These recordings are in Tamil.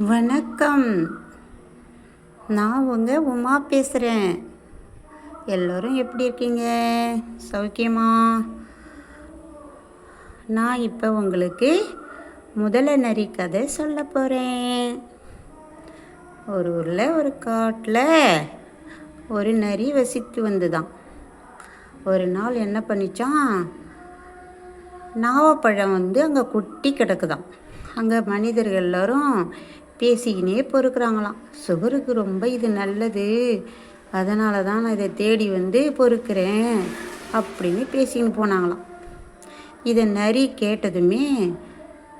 வணக்கம். நான் உங்கள் உமா பேசுகிறேன் எல்லோரும் எப்படி இருக்கீங்க? சௌக்கியமா? நான் இப்போ உங்களுக்கு முதல நரி கதை சொல்ல போகிறேன் ஒரு ஊரில் ஒரு காட்டில் ஒரு நரி வசித்து வந்துதான். ஒரு நாள் என்ன பண்ணிச்சான்? நாவப்பழம் வந்து அங்கே குட்டி கிடக்குதாம் அங்கே மனிதர்கள் எல்லோரும் பேசிக்கினே பொறுக்கிறாங்களாம். சுகருக்கு ரொம்ப இது நல்லது. அதனால தான் நான் இதை தேடி வந்து பொறுக்கிறேன் அப்படின்னு பேசிக்கின்னு போனாங்களாம். இதை நரி கேட்டதுமே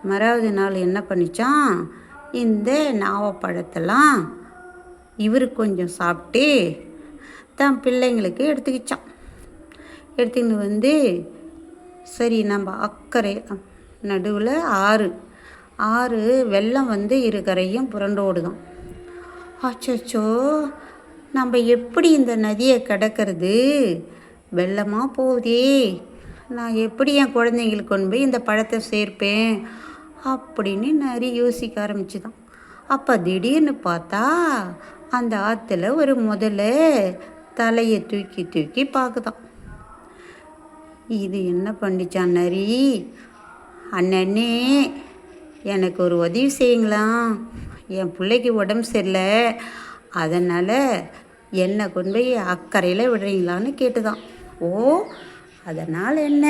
மறாவது நாள் என்ன பண்ணிச்சான்? இந்த நாவப்பழத்தெல்லாம் இவர் கொஞ்சம் சாப்பிட்டு தான் பிள்ளைங்களுக்கு எடுத்துக்கிச்சான். எடுத்துக்கின்னு வந்து சரி நம்ம அக்கறை நடுவில் ஆறு ஆறு வெள்ளம் வந்து இரு கரையும் புரண்டோடுதான் அச்சோ நம்ம எப்படி இந்த நதியை கடக்கிறது? வெள்ளமாக போகுதே. நான் எப்படி என் குழந்தைங்களுக்கு கொண்டு போய் இந்த பழத்தை சேர்ப்பேன்? அப்படின்னு நிறைய யோசிக்க ஆரம்பிச்சுதான் அப்போ திடீர்னு பார்த்தா அந்த ஆற்றுல ஒரு முதல்ல தலையை தூக்கி தூக்கி பார்க்குதான் இது என்ன பண்ணிச்சான் நரி? அண்ணனே எனக்கு ஒரு உதவி செய்யுங்களா? என் பிள்ளைக்கு உடம்பு சரியில்லை. அதனால் என்னை கொண்டு போய் அக்கறையில் விடுறீங்களான்னு கேட்டுதான். ஓ அதனால் என்ன?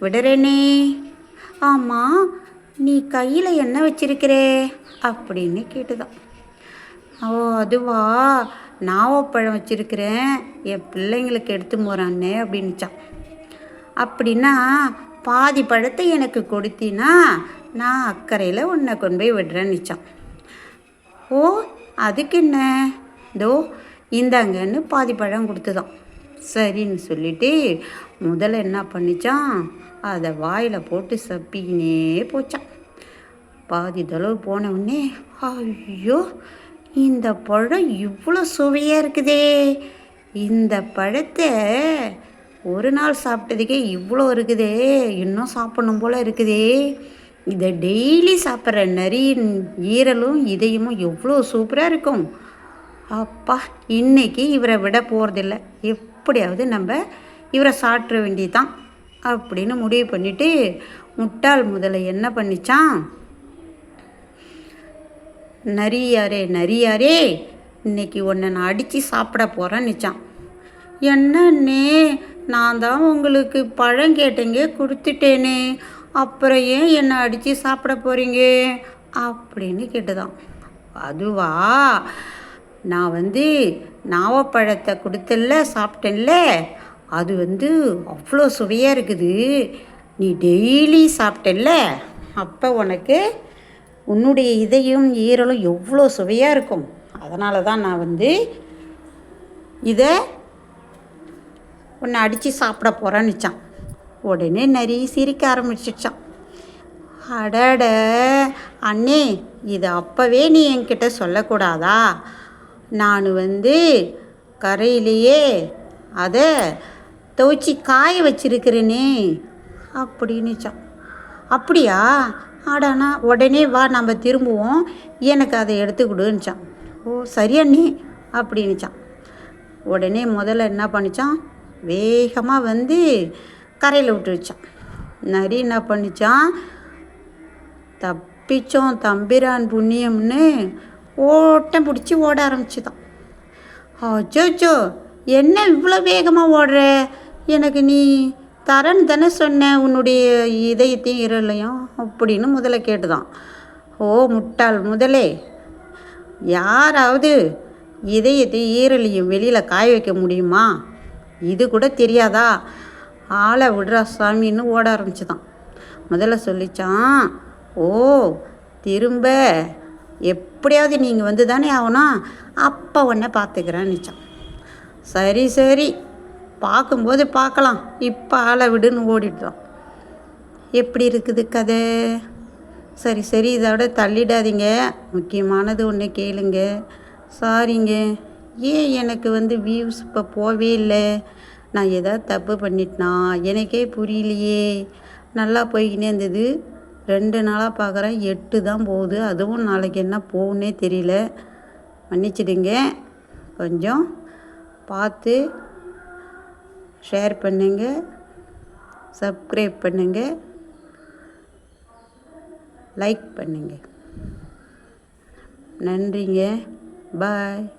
விடுறேனே. ஆமாம் நீ கையில் என்ன வச்சிருக்கிறே? அப்படின்னு கேட்டுதான். ஓ அதுவா? நாவப்பழம் வச்சுருக்கிறேன். என் பிள்ளைங்களுக்கு எடுத்து போகிறான்னே அப்படின்னுச்சான். அப்படின்னா பாதி பழத்தை எனக்கு கொடுத்தினா நான் அக்கறையில் உன்னை கொண்டு போய் விடுறேன்னுச்சான் ஓ அதுக்கு என்ன? தோ இந்தாங்கன்னு பாதி பழம் கொடுத்துதான். சரின்னு சொல்லிட்டு முதல்ல என்ன பண்ணிச்சான்? அதை வாயில் போட்டு சப்பிக்கினே போச்சான். பாதி தளவு போன உடனே ஐயோ இந்த பழம் இவ்வளோ சுவையாக இருக்குதே. இந்த பழத்தை ஒரு நாள் சாப்பிட்டதுக்கே இவ்வளோ இருக்குதே. இன்னும் சாப்பிடணும் போல் இருக்குதே. இதை டெய்லி சாப்பிட்ற நரியின் ஈரலும் இதயமும் எவ்வளோ சூப்பராக இருக்கும். அப்பா இன்னைக்கு இவரை விட போகிறதில்ல எப்படியாவது நம்ம இவரை சாப்பிட்ற வேண்டியதான் அப்படின்னு முடிவு பண்ணிவிட்டு முட்டாள் முதல்ல என்ன பண்ணிச்சான்? நரியாரே நரியாரே இன்னைக்கு உன்னை நான் அடித்து சாப்பிட போகிறேன்னுச்சான் என்னன்னே நான் தான் உங்களுக்கு பழம் கேட்டேங்க கொடுத்துட்டேனே. அப்புறம் ஏன் என்னை அடித்து சாப்பிட போகிறீங்க அப்படின்னு கேட்டுதான் அதுவா? நான் வந்து நாவப்பழத்தை கொடுத்தல சாப்பிட்டேன்ல. அது வந்து அவ்வளோ சுவையாக இருக்குது. நீ டெய்லி சாப்பிட்டல்ல அப்போ உனக்கு உன்னுடைய இதயம் ஈரலும் எவ்வளோ சுவையாக இருக்கும். அதனால தான் நான் வந்து இதை உன்னை அடித்து சாப்பிட போகிறேன்னுச்சான் உடனே நிறைய சிரிக்க ஆரம்பிச்சிச்சான். அடட அண்ணே இது அப்போவே நீ என்கிட்ட சொல்லக்கூடாதா? நான் வந்து கரையிலேயே அதை துவைச்சி காய வச்சிருக்கிறேனே அப்படின்னுச்சான். அப்படியா? ஆடானா உடனே வா நம்ம திரும்புவோம். எனக்கு அதை எடுத்துக்கொடுன்னுச்சான் ஓ சரி அண்ணே அப்படின்னுச்சான். உடனே முதல்ல என்ன பண்ணிச்சான்? வேகமாக வந்து கரையில் விட்டுருச்சான் நரி என்ன பண்ணிச்சான்? தப்பிச்சோம் தம்பிரான் புண்ணியம்னு ஓட்டம் பிடிச்சி ஓட ஆரம்பிச்சுதான். அச்சோச்சோ என்ன இவ்வளோ வேகமாக ஓடுற? எனக்கு நீ தரன் தானே சொன்ன உன்னுடைய இதயத்தையும் இரலையும் அப்படின்னு முதல்ல கேட்டுதான். ஓ முட்டாள் முதலே. யாராவது இதயத்தையும் ஈரலையும் வெளியில் காய வைக்க முடியுமா? இது கூட தெரியாதா? ஆளை விடுறா சாமின்னு ஓட ஆரம்பிச்சுதான். முதல்ல சொல்லிச்சான் ஓ திரும்ப எப்படியாவது நீங்கள் வந்து தானே ஆகணும் அப்போ உன்னை பார்த்துக்கிறேன்னுச்சான் சரி சரி பார்க்கும்போது பார்க்கலாம் இப்போ ஆளை விடுன்னு ஓடிட்டோம் எப்படி இருக்குது கதை? சரி சரி இதோட தள்ளிடாதீங்க முக்கியமானது ஒன்று கேளுங்க சாரிங்க ஏன் எனக்கு வந்து வியூஸ் இப்போ போவே இல்லை? நான் ஏதாவது தப்பு பண்ணிட்டேனா? எனக்கே புரியலையே. நல்லா போய்கினே இருந்தது. ரெண்டு நாளாக பார்க்குறேன் எட்டு தான் போகுது. அதுவும் நாளைக்கு என்ன போகுன்னே தெரியல. மன்னிச்சிடுங்க. கொஞ்சம் பார்த்து ஷேர் பண்ணுங்க. சப்ஸ்கிரைப் பண்ணுங்க. லைக் பண்ணுங்க. நன்றிங்க. பாய்